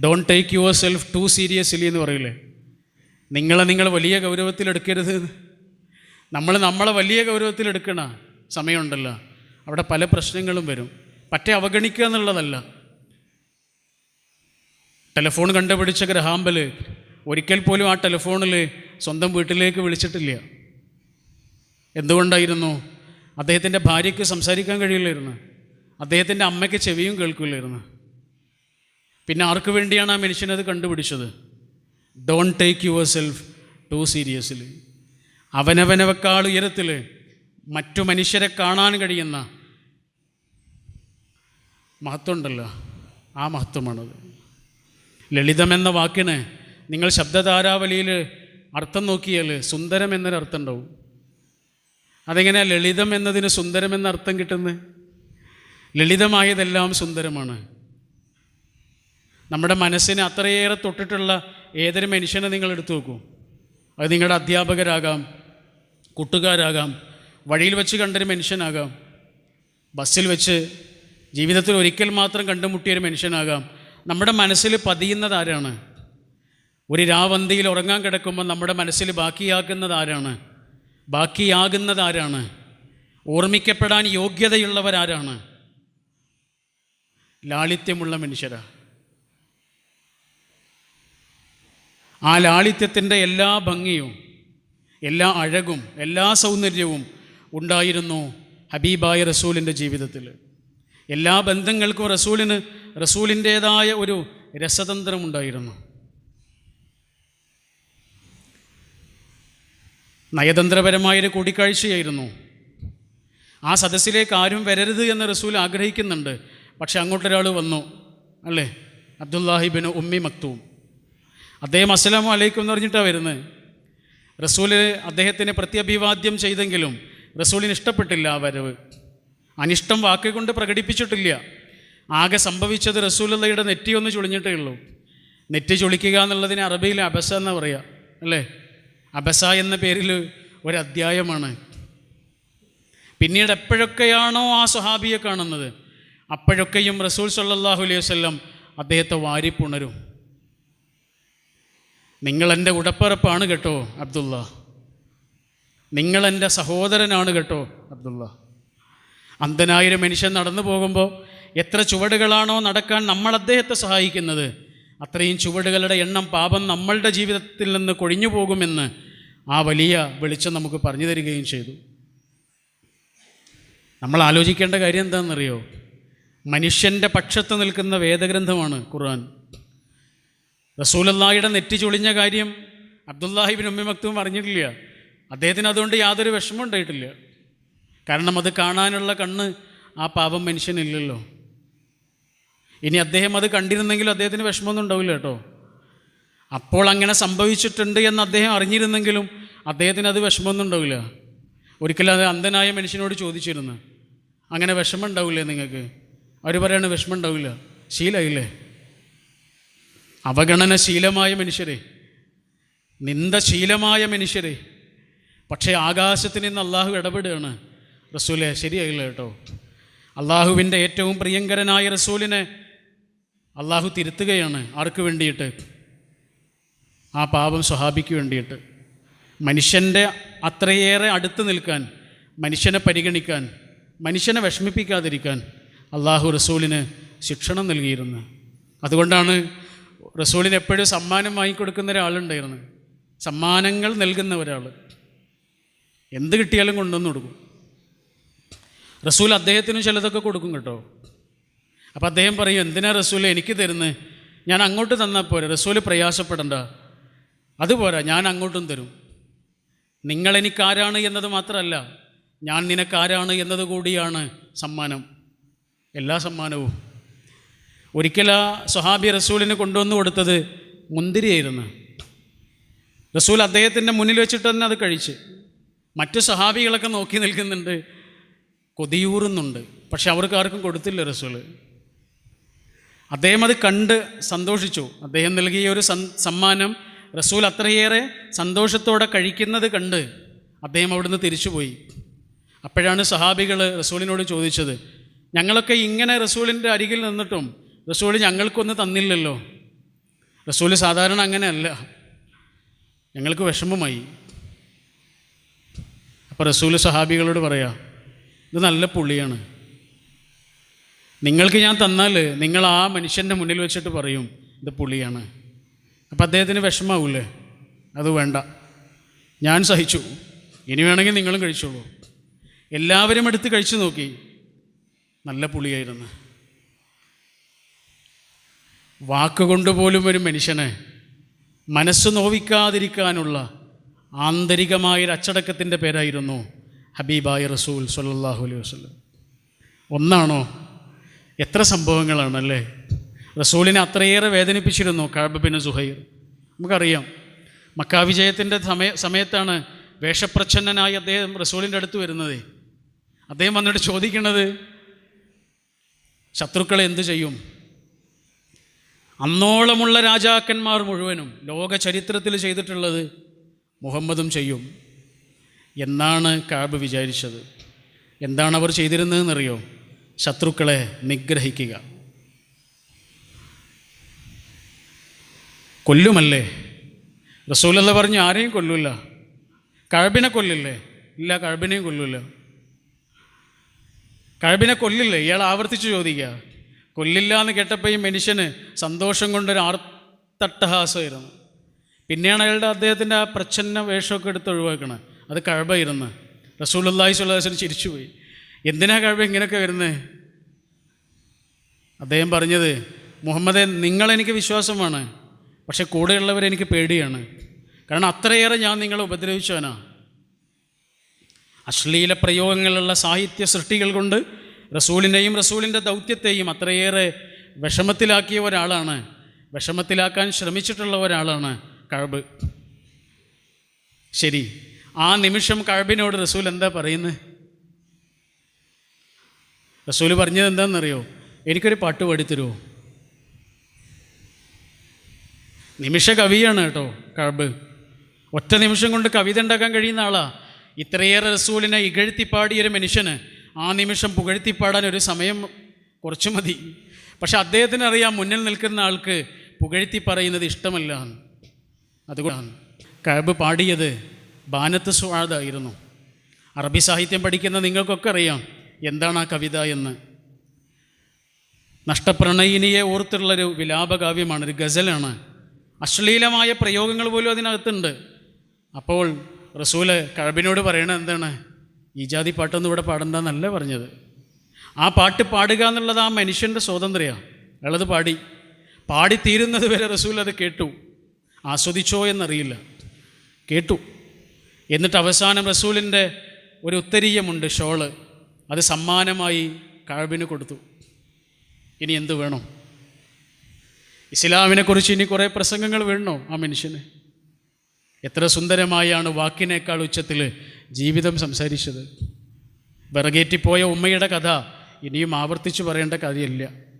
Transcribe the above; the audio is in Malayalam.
Don't take yourself too seriously എന്ന് പറയില്ലേ? നിങ്ങളെ നിങ്ങൾ വലിയ ഗൗരവത്തിൽ എടുക്കരുത്. നമ്മൾ നമ്മളെ വലിയ ഗൗരവത്തിൽ എടുക്കണ സമയമുണ്ടല്ലോ. അവിടെ പല പ്രശ്നങ്ങളും വരും. പറ്റേ അവഗണിക്കുക എന്നുള്ളതല്ല. ടെലിഫോൺ കണ്ടുപിടിച്ച ഗ്രഹാമ്പൽ ഒരിക്കൽ പോലും ആ ടെലിഫോണിൽ സ്വന്തം വീട്ടിലേക്ക് വിളിച്ചിട്ടില്ല. എന്തുകൊണ്ടായിരുന്നു? അദ്ദേഹത്തിന്റെ ഭാര്യയ്ക്ക് സംസാരിക്കാൻ കഴിയില്ലായിരുന്നു. അദ്ദേഹത്തിന്റെ അമ്മയ്ക്ക് ചെവിയും കേൾക്കില്ലായിരുന്നു. പിന്നെ ആർക്ക് വേണ്ടിയാണ് ആ മനുഷ്യനത് കണ്ടുപിടിച്ചത്? Don't take yourself too seriously അവനവനവക്കാൾ ഉയരത്തിൽ മറ്റു മനുഷ്യരെ കാണാൻ കഴിയുന്ന മഹത്വമുണ്ടല്ലോ. ആ മഹത്വമാണത്. ലളിതമെന്ന വാക്കിന് നിങ്ങൾ ശബ്ദധാരാവലിയിൽ അർത്ഥം നോക്കിയാൽ സുന്ദരം എന്നൊരു അർത്ഥം ഉണ്ടാവും അതെങ്ങനെയാ ലളിതം എന്നതിന് സുന്ദരം എന്ന അർത്ഥം കിട്ടുന്നത്? ലളിതമായതെല്ലാം സുന്ദരമാണ്. നമ്മുടെ മനസ്സിനെ അത്രയേറെ തൊട്ടിട്ടുള്ള ഏതൊരു മനുഷ്യനെ നിങ്ങൾ എടുത്തു നോക്കൂ. അത് നിങ്ങളുടെ അധ്യാപകരാകാം കൂട്ടുകാരാകാം വഴിയിൽ വെച്ച് കണ്ടൊരു മനുഷ്യനാകാം ബസ്സിൽ വെച്ച് ജീവിതത്തിൽ ഒരിക്കൽ മാത്രം കണ്ടുമുട്ടിയൊരു മനുഷ്യനാകാം. നമ്മുടെ മനസ്സിൽ പതിയുന്നത് ആരാണ്? ഒരു രാവന്തിയിൽ ഉറങ്ങാൻ കിടക്കുമ്പോൾ നമ്മുടെ മനസ്സിൽ ബാക്കിയാക്കുന്നത് ആരാണ്? ബാക്കിയാകുന്നത് ആരാണ്? ഓർമ്മിക്കപ്പെടാൻ യോഗ്യതയുള്ളവരാരാണ്? ലാളിത്യമുള്ള മനുഷ്യരാ. ആ ലാളിത്യത്തിന്റെ എല്ലാ ഭംഗിയും എല്ലാ അഴകും എല്ലാ സൗന്ദര്യവും ഉണ്ടായിരുന്നു ഹബീബായ റസൂലിന്റെ ജീവിതത്തിൽ. എല്ലാ ബന്ധങ്ങൾക്കും റസൂലിന് റസൂലിന്റേതായ ഒരു രസതന്ത്രമുണ്ടായിരുന്നു നയതന്ത്രപരമായൊരു കൂടിക്കാഴ്ചയായിരുന്നു. ആ സദസ്സിലേക്ക് ആരും വരരുത് എന്ന് റസൂൽ ആഗ്രഹിക്കുന്നുണ്ട്. പക്ഷെ അങ്ങോട്ടൊരാൾ വന്നു. അല്ലേ? അബ്ദുല്ലാഹിബിന് ഉമ്മി മക്തൂം. അദ്ദേഹം അസ്സലാമു അലൈക്കും എന്ന് പറഞ്ഞിട്ടാണ് വരുന്നത്. റസൂൽ അദ്ദേഹത്തിന് പ്രത്യഭിവാദ്യം ചെയ്തെങ്കിലും റസൂലിന് ഇഷ്ടപ്പെട്ടില്ല ആ വരവ്. അനിഷ്ടം വാക്കുകൊണ്ട് പ്രകടിപ്പിച്ചിട്ടില്ല. ആകെ സംഭവിച്ചത് റസൂലയുടെ നെറ്റി ഒന്ന് ചുളിഞ്ഞിട്ടേ ഉള്ളൂ. നെറ്റി ചുളിക്കുക എന്നുള്ളതിന് അറബിയിൽ അബസ എന്ന് പറയുക അല്ലേ? അബസ എന്ന പേരിൽ ഒരു അധ്യായമാണ്. പിന്നീട് എപ്പോഴൊക്കെയാണോ ആ സ്വഹാബിയെ കാണുന്നത് അപ്പോഴൊക്കെയും റസൂൽ സല്ലാഹു അലൈഹി വല്ലം അദ്ദേഹത്തെ വാരിപ്പുണരും. നിങ്ങളെന്റെ ഉടപ്പറപ്പാണ് കേട്ടോ അബ്ദുള്ള. നിങ്ങളെന്റെ സഹോദരനാണ് കേട്ടോ അബ്ദുള്ള. അന്ധനായൊരു മനുഷ്യൻ നടന്നു പോകുമ്പോൾ എത്ര ചുവടുകളാണോ നടക്കാൻ നമ്മൾ അദ്ദേഹത്തെ സഹായിക്കുന്നത്. അത്രയും ചുവടുകളുടെ എണ്ണം പാപം നമ്മളുടെ ജീവിതത്തിൽ നിന്ന് കൊഴിഞ്ഞു പോകുമെന്ന് ആ വലിയ വെളിച്ചം നമുക്ക് പറഞ്ഞു തരികയും ചെയ്തു. നമ്മൾ ആലോചിക്കേണ്ട കാര്യം എന്താണെന്നറിയോ? മനുഷ്യന്റെ പക്ഷത്ത് നിൽക്കുന്ന വേദഗ്രന്ഥമാണ് ഖുർആൻ. റസൂലല്ലാഹിയുടെ നെറ്റി ചൊളിഞ്ഞ കാര്യം അബ്ദുല്ലാഹിബിൻ ഉമ്മി മക്തും അറിഞ്ഞിട്ടില്ല. അദ്ദേഹത്തിന് അതുകൊണ്ട് യാതൊരു വിഷമം ഉണ്ടായിട്ടില്ല. കാരണം അത് കാണാനുള്ള കണ്ണ് ആ പാപം മനുഷ്യനില്ലല്ലോ. ഇനി അദ്ദേഹം അത് കണ്ടിരുന്നെങ്കിലും അദ്ദേഹത്തിന് വിഷമമൊന്നും ഉണ്ടാവില്ല കേട്ടോ. അപ്പോൾ അങ്ങനെ സംഭവിച്ചിട്ടുണ്ട് എന്ന് അദ്ദേഹം അറിഞ്ഞിരുന്നെങ്കിലും അദ്ദേഹത്തിന് അത് വിഷമമൊന്നും ഉണ്ടാവില്ല. ഒരിക്കലും അത് അന്ധനായ മനുഷ്യനോട് ചോദിച്ചിരുന്നു. അങ്ങനെ വിഷമം ഉണ്ടാവില്ലേ നിങ്ങൾക്ക്? അവർ പറയാണ് വിഷമം ഉണ്ടാവില്ല. ശീലമായില്ലേ അവഗണനശീലമായ മനുഷ്യരെ നിന്ദശീലമായ മനുഷ്യരെ. പക്ഷേ ആകാശത്തിൽ നിന്ന് അള്ളാഹു ഇടപെടുകയാണ്. റസൂലെ ശരിയായില്ല കേട്ടോ. അള്ളാഹുവിന്റെ ഏറ്റവും പ്രിയങ്കരനായ റസൂലിനെ അള്ളാഹു തിരുത്തുകയാണ് ആർക്ക് വേണ്ടിയിട്ട്? ആ പാപം സ്വഹാബിക്ക് വേണ്ടിയിട്ട്. മനുഷ്യന്റെ അത്രയേറെ അടുത്ത് നിൽക്കാൻ മനുഷ്യനെ പരിഗണിക്കാൻ മനുഷ്യനെ വിഷമിപ്പിക്കാതിരിക്കാൻ അള്ളാഹു റസൂലിന് ശിക്ഷണം നൽകിയിരുന്നു. അതുകൊണ്ടാണ് റസൂലിന് എപ്പോഴും സമ്മാനം വാങ്ങിക്കൊടുക്കുന്ന ഒരാളുണ്ടായിരുന്നു. സമ്മാനങ്ങൾ നൽകുന്ന ഒരാൾ എന്ത് കിട്ടിയാലും കൊണ്ടുവന്ന് കൊടുക്കും. റസൂൽ അദ്ദേഹത്തിന് ചിലതൊക്കെ കൊടുക്കും കേട്ടോ. അപ്പോൾ അദ്ദേഹം പറയും എന്തിനാ റസൂൽ എനിക്ക് തരുന്നത് ഞാൻ അങ്ങോട്ട് തന്നാൽ പോരെ. റസൂൽ പ്രയാസപ്പെടണ്ട. അതുപോരാ ഞാൻ അങ്ങോട്ടും തരും. നിങ്ങൾ എനിക്കാരാണ് എന്നത് മാത്രമല്ല ഞാൻ നിനക്കാരാണ് എന്നത് കൂടിയാണ് സമ്മാനം. എല്ലാ സമ്മാനവും. ഒരിക്കൽ ആ സ്വഹാബി റസൂലിന് കൊണ്ടുവന്നു കൊടുത്തത് മുന്തിരിയായിരുന്നു. റസൂൽ അദ്ദേഹത്തിന്റെ മുന്നിൽ വെച്ചിട്ട് തന്നെ അത് കഴിച്ച്. മറ്റു സഹാബികളൊക്കെ നോക്കി നിൽക്കുന്നുണ്ട്. കൊതിയൂറുന്നുണ്ട്. പക്ഷെ അവർക്ക് ആർക്കും കൊടുത്തില്ല റസൂൽ അദ്ദേഹം അത് കണ്ട് സന്തോഷിച്ചു. അദ്ദേഹം നൽകിയ ഒരു സമ്മാനം റസൂൽ അത്രയേറെ സന്തോഷത്തോടെ കഴിക്കുന്നത് കണ്ട് അദ്ദേഹം അവിടുന്ന് തിരിച്ചുപോയി. അപ്പോഴാണ് സഹാബികൾ റസൂലിനോട് ചോദിച്ചത് ഞങ്ങളൊക്കെ ഇങ്ങനെ റസൂലിന്റെ അരികിൽ നിന്നിട്ടും റസൂൽ ഞങ്ങൾക്കൊന്നും തന്നില്ലല്ലോ. റസൂൽ സാധാരണ അങ്ങനെയല്ല. ഞങ്ങൾക്ക് വിഷമമായി. അപ്പോൾ റസൂൽ സഹാബികളോട് പറയാ ഇത് നല്ല പുള്ളിയാണ് നിങ്ങൾക്ക് ഞാൻ തന്നാൽ നിങ്ങൾ ആ മനുഷ്യന്റെ മുന്നിൽ വെച്ചിട്ട് പറയും ഇത് പുള്ളിയാണ് അപ്പം അദ്ദേഹത്തിന് വിഷമാവൂലേ? അത് വേണ്ട. ഞാൻ സഹിച്ചു. ഇനി വേണമെങ്കിൽ നിങ്ങളും കഴിച്ചോളൂ. എല്ലാവരും എടുത്ത് കഴിച്ചു നോക്കി. നല്ല പുളിയായിരുന്നു. വാക്കുകൊണ്ട് പോലും ഒരു മനുഷ്യനെ മനസ്സ് നോവിക്കാതിരിക്കാനുള്ള ആന്തരികമായൊരു അച്ചടക്കത്തിന്റെ പേരായിരുന്നു ഹബീബായ റസൂൽ സല്ലാഹു അലൈഹി വസ്ലം ഒന്നാണോ? എത്ര സംഭവങ്ങളാണല്ലേ? റസൂലിനെ അത്രയേറെ വേദനിപ്പിച്ചിരുന്നു കാബ് ബിൻ സുഹൈർ. നമുക്കറിയാം മക്കാവിജയത്തിന്റെ സമയ സമയത്താണ് വേഷപ്രച്ഛന്നനായി അദ്ദേഹം റസൂലിന്റെ അടുത്ത് വരുന്നത്. അദ്ദേഹം വന്നിട്ട് ചോദിക്കുന്നത് ശത്രുക്കളെ എന്തു ചെയ്യും? അന്നോളമുള്ള രാജാക്കന്മാർ മുഴുവനും ലോക ചരിത്രത്തിൽ ചെയ്തിട്ടുള്ളത് മുഹമ്മദും ചെയ്യും. എന്നാണ് കാബ് വിചാരിച്ചത്. എന്താണ് അവർ ചെയ്തിരുന്നതെന്നറിയോ? ശത്രുക്കളെ നിഗ്രഹിക്കുക. കൊല്ലുമല്ലേ? റസൂലല്ല പറഞ്ഞ് ആരെയും കൊല്ലൂല. കഴബിനെ കൊല്ലില്ലേ? ഇല്ല കഴബിനെയും കൊല്ലൂല. കഴബിനെ കൊല്ലില്ലേ? ഇയാൾ ആവർത്തിച്ച് ചോദിക്കുക. കൊല്ലില്ല എന്ന് കേട്ടപ്പോൾ ഈ മനുഷ്യന് സന്തോഷം കൊണ്ടൊരു ആർത്തട്ടഹാസമായിരുന്നു. പിന്നെയാണ് അയാളുടെ അദ്ദേഹത്തിന്റെ ആ പ്രച്ഛന്ന വേഷമൊക്കെ എടുത്ത് ഒഴിവാക്കണത് അത് കഴബായിരുന്നു റസൂലുല്ലാഹി സ്വല്ലാസിന് ചിരിച്ചുപോയി. എന്തിനാ കഴബ ഇങ്ങനെയൊക്കെ വരുന്നത് അദ്ദേഹം പറഞ്ഞത് മുഹമ്മദെ നിങ്ങളെനിക്ക് വിശ്വാസമാണ് പക്ഷെ കൂടെയുള്ളവരെനിക്ക് പേടിയാണ്. കാരണം അത്രയേറെ ഞാൻ നിങ്ങളെ ഉപദ്രവിച്ചവനാ. അശ്ലീല പ്രയോഗങ്ങളുള്ള സാഹിത്യ സൃഷ്ടികൾ കൊണ്ട് റസൂലിനെയും റസൂലിന്റെ ദൗത്യത്തെയും അത്രയേറെ വിഷമത്തിലാക്കിയ ഒരാളാണ്. വിഷമത്തിലാക്കാൻ ശ്രമിച്ചിട്ടുള്ള ഒരാളാണ് കഴബ്. ശരി ആ നിമിഷം കഴബിനോട് റസൂൽ എന്താ പറയുന്നത് റസൂൽ പറഞ്ഞത് എന്താണെന്നറിയോ? എനിക്കൊരു പാട്ട് പാടിത്തരുമോ നിമിഷ കവിയാണ് കേട്ടോ കഴബ്. ഒറ്റ നിമിഷം കൊണ്ട് കവിത ഉണ്ടാക്കാൻ കഴിയുന്ന ആളാ. ഇത്രയേറെ റസൂലിനെ ഇകഴ്ത്തി പാടിയൊരു മനുഷ്യന് ആ നിമിഷം പുകഴ്ത്തിപ്പാടാൻ ഒരു സമയം കുറച്ച് മതി. പക്ഷെ അദ്ദേഹത്തിന് അറിയാം മുന്നിൽ നിൽക്കുന്ന ആൾക്ക് പുകഴ്ത്തി പറയുന്നത് ഇഷ്ടമല്ല. അതുകൊണ്ടാണ് കഴബ് പാടിയത് ബാനത്ത് സ്വാദായിരുന്നു അറബി സാഹിത്യം പഠിക്കുന്ന നിങ്ങൾക്കൊക്കെ അറിയാം എന്താണ് ആ കവിത എന്ന്. നഷ്ടപ്രണയിനിയെ ഓർത്തുള്ളൊരു വിലാപകാവ്യമാണ് ഒരു ഗസലാണ്. അശ്ലീലമായ പ്രയോഗങ്ങൾ പോലും അതിനകത്തുണ്ട്. അപ്പോൾ റസൂൽ കഴബിനോട് പറയണത് എന്താണ്? ഈ ജാതി പാട്ടൊന്നും ഇവിടെ പാടണ്ടെന്നല്ല പറഞ്ഞത്. ആ പാട്ട് പാടുക എന്നുള്ളത് ആ മനുഷ്യന്റെ സ്വാതന്ത്ര്യമാണ് അയാളത് പാടി. പാടിത്തീരുന്നത് വരെ റസൂൽ അത് കേട്ടു. ആസ്വദിച്ചോ എന്നറിയില്ല. കേട്ടു. എന്നിട്ട് അവസാനം റസൂലിന്റെ ഒരു ഉത്തരീയമുണ്ട് ഷോൾ. അത് സമ്മാനമായി കഴബിന് കൊടുത്തു. ഇനി എന്ത് വേണം? ഇസ്ലാമിനെക്കുറിച്ച് ഇനി കുറേ പ്രസംഗങ്ങൾ വേണോ ആ മനുഷ്യന്? എത്ര സുന്ദരമായാണ് വാക്കിനേക്കാൾ ഉച്ചത്തിൽ ജീവിതം സംസാരിച്ചത്. വിറകേറ്റിപ്പോയ ഉമ്മയുടെ കഥ ഇനിയും ആവർത്തിച്ചു പറയേണ്ട കഥയില്ല